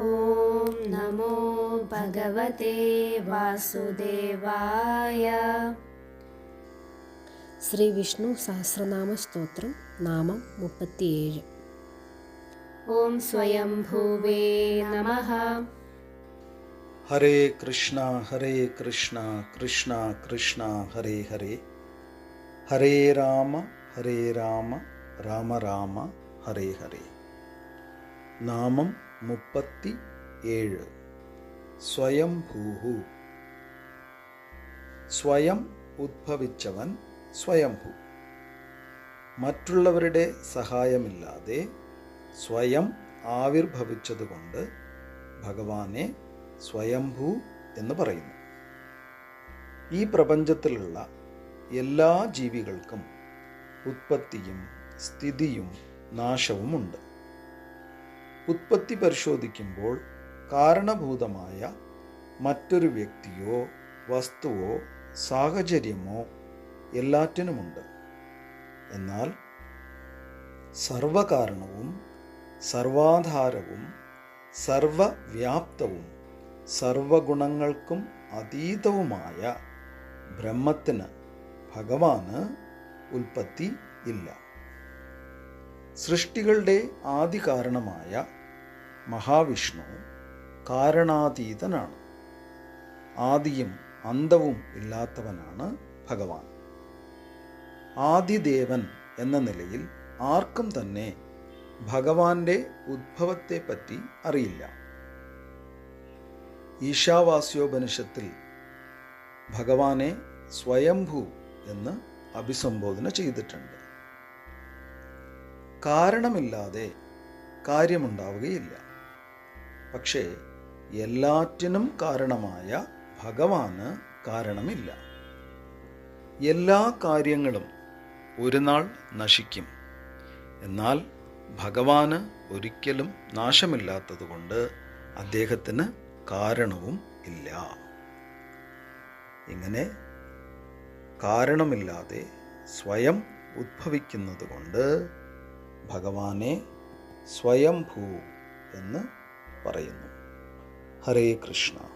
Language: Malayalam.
ॐ नमो भगवते वासुदेवाय ശ്രീ വിഷ്ണു സഹസ്രനാമ സ്തോത്രം നാമം മുപ്പത്തിയേഴ് ॐ स्वयंभुवे नमः ഹരേ കൃഷ്ണ ഹരേ കൃഷ്ണ കൃഷ്ണ കൃഷ്ണ ഹരേ ഹരേ ഹരേ രാമ ഹരേ രാമ രാമ രാമ ഹരേ ഹരേ നാമം മുപ്പത്തി ഏഴ് സ്വയംഭൂഹു. സ്വയം ഉദ്ഭവിച്ചവൻ സ്വയംഭൂ. മറ്റുള്ളവരുടെ സഹായമില്ലാതെ സ്വയം ആവിർഭവിച്ചതുകൊണ്ട് ഭഗവാനെ സ്വയംഭൂ എന്ന് പറയുന്നു. ഈ പ്രപഞ്ചത്തിലുള്ള എല്ലാ ജീവികൾക്കും ഉത്പത്തിയും സ്ഥിതിയും നാശവുമുണ്ട്. ഉത്പത്തി പരിശോധിക്കുമ്പോൾ കാരണഭൂതമായ മറ്റൊരു വ്യക്തിയോ വസ്തുവോ സാഹചര്യമോ എല്ലാറ്റിനുമുണ്ട്. എന്നാൽ സർവകാരണവും സർവാധാരവും സർവവ്യാപ്തവും സർവഗുണങ്ങൾക്കും അതീതവുമായ ബ്രഹ്മത്തിന് ഭഗവാന് ഉൽപ്പത്തി ഇല്ല. സൃഷ്ടികളുടെ ആദി കാരണമായ മഹാവിഷ്ണു കാരണാതീതനാണ്. ആദിയും അന്തവും ഇല്ലാത്തവനാണ് ഭഗവാൻ. ആദിദേവൻ എന്ന നിലയിൽ ആർക്കും തന്നെ ഭഗവാന്റെ ഉദ്ഭവത്തെപ്പറ്റി അറിയില്ല. ഈശാവാസ്യോപനിഷത്തിൽ ഭഗവാനെ സ്വയംഭൂ എന്ന് അഭിസംബോധന ചെയ്തിട്ടുണ്ട്. കാരണമില്ലാതെ കാര്യമുണ്ടാവുകയില്ല. പക്ഷേ എല്ലാറ്റിനും കാരണമായ ഭഗവാന് കാരണമില്ല. എല്ലാ കാര്യങ്ങളും ഒരു നാൾ നശിക്കും. എന്നാൽ ഭഗവാന് ഒരിക്കലും നാശമില്ലാത്തതുകൊണ്ട് അദ്ദേഹത്തിന് കാരണവും ഇല്ല. ഇങ്ങനെ കാരണമില്ലാതെ സ്വയം ഉദ്ഭവിക്കുന്നതുകൊണ്ട് ഭഗവാനെ സ്വയംഭൂ എന്ന് പറയുന്നു. ഹരേ കൃഷ്ണ.